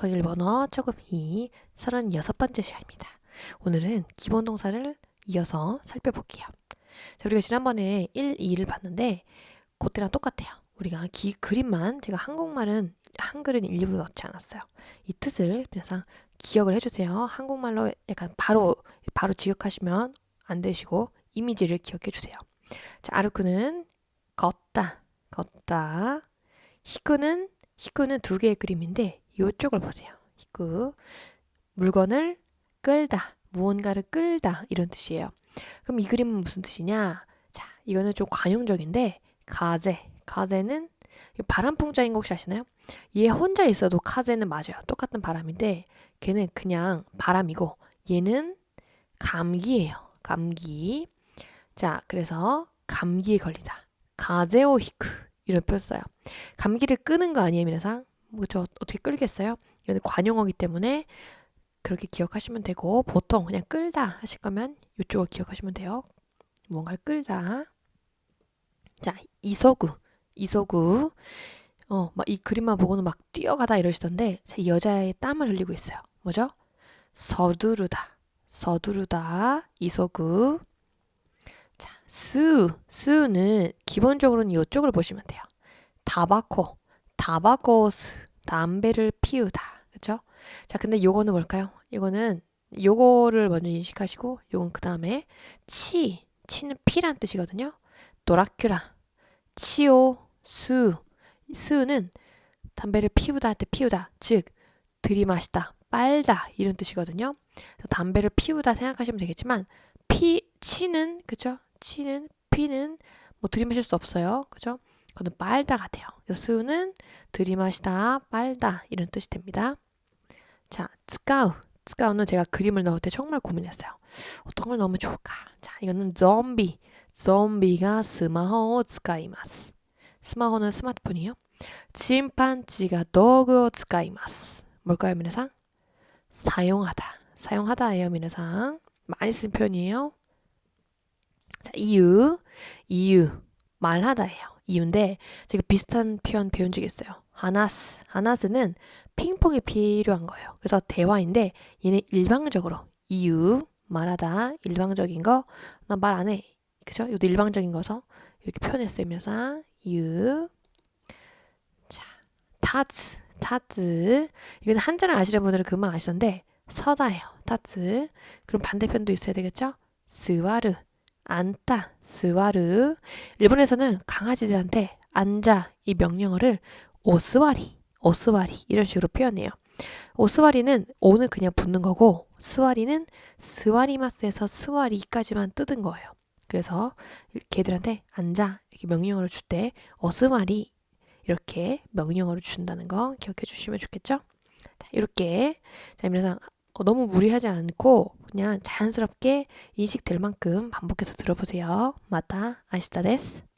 똑똑하게 일본어 조금 이 36번째 시간입니다. 오늘은 기본 동사를 이어서 살펴볼게요. 자, 우리가 지난번에 1, 2를 봤는데 그때랑 똑같아요. 우리가 기, 그림만 제가 한국말은 한글은 일부러 넣지 않았어요. 이 뜻을 그래서 기억을 해주세요. 한국말로 약간 바로 바로 지역하시면 안 되시고 이미지를 기억해 주세요. 자, 아르크는 걷다, 걷다. 히크는 히크는 두 개의 그림인데 이쪽을 보세요. 히쿠. 물건을 끌다. 무언가를 끌다. 이런 뜻이에요. 그럼 이 그림은 무슨 뜻이냐? 자, 이거는 좀 관용적인데, 가제. 가제는 바람풍자인 거 혹시 아시나요? 얘 혼자 있어도 카제는 맞아요. 똑같은 바람인데, 걔는 그냥 바람이고, 얘는 감기예요. 감기. 자, 그래서 감기에 걸리다. 가제오 히크. 이런 표현 써요. 감기를 끄는 거 아니에요, 미나상? 뭐 저 어떻게 끌겠어요? 이건 관용어기 때문에 그렇게 기억하시면 되고 보통 그냥 끌다 하실 거면 이쪽을 기억하시면 돼요. 뭔가를 끌다. 자, 이서구. 이서구. 어, 막 이 그림만 보고는 막 뛰어가다 이러시던데 이 여자의 땀을 흘리고 있어요. 뭐죠? 서두르다. 서두르다. 이서구. 자, 스. 스는 기본적으로는 이쪽을 보시면 돼요. 타바코. 타바코스. 담배를 피우다. 그쵸? 자, 근데 요거는 뭘까요? 이거는 요거를 먼저 인식하시고 요건 그 다음에 치. 치는 피란 뜻이거든요. 도라큐라. 치오. 수. 스는 담배를 피우다 할 때 피우다. 즉, 들이마시다. 빨다. 이런 뜻이거든요. 담배를 피우다 생각하시면 되겠지만 피, 치는, 그쵸? 치는, 피는 뭐 들이마실 수 없어요. 그죠? 그거는 빨다가 돼요. 그래서 스는 들이마시다, 빨다 이런 뜻이 됩니다. 자, 츠카우. 츠카우는 제가 그림을 넣을 때 정말 고민했어요. 어떤 걸 넣으면 좋을까? 자, 이거는 좀비. 좀비가 스마호를 使います. 스마호는 스마트폰이요. 침판지가 도구를 使います. 뭘까요, 미나상? 사용하다. 사용하다예요, 미나상. 많이 쓰는 표현이에요. 자, 이유. 이유. 말하다예요. 이유인데 제가 비슷한 표현 배운 적이 있어요. 하나스. 하나스는 핑퐁이 필요한 거예요. 그래서 대화인데 얘는 일방적으로 이유 말하다 일방적인 거 나 말 안 해. 그죠? 이것도 일방적인 거서 이렇게 표현했어요. 면서 이유 자 타츠 타츠 이건 한자를 아시는 분들은 금방 아시던데 서다예요. 타츠 그럼 반대편도 있어야 되겠죠? 스와르 앉다 스와르 일본에서는 강아지들한테 앉아 이 명령어를 오스와리 오스와리 이런 식으로 표현해요. 오스와리는 오는 그냥 붙는 거고 스와리는 스와리마스에서 스와리까지만 뜯은 거예요. 그래서 걔들한테 앉아 이렇게 명령어를 줄 때 어스와리 이렇게 명령어를 준다는 거 기억해 주시면 좋겠죠? 자, 이렇게 자, 그래서 너무 무리하지 않고 그냥 자연스럽게 인식될 만큼 반복해서 들어보세요. 마타 아시다 데스.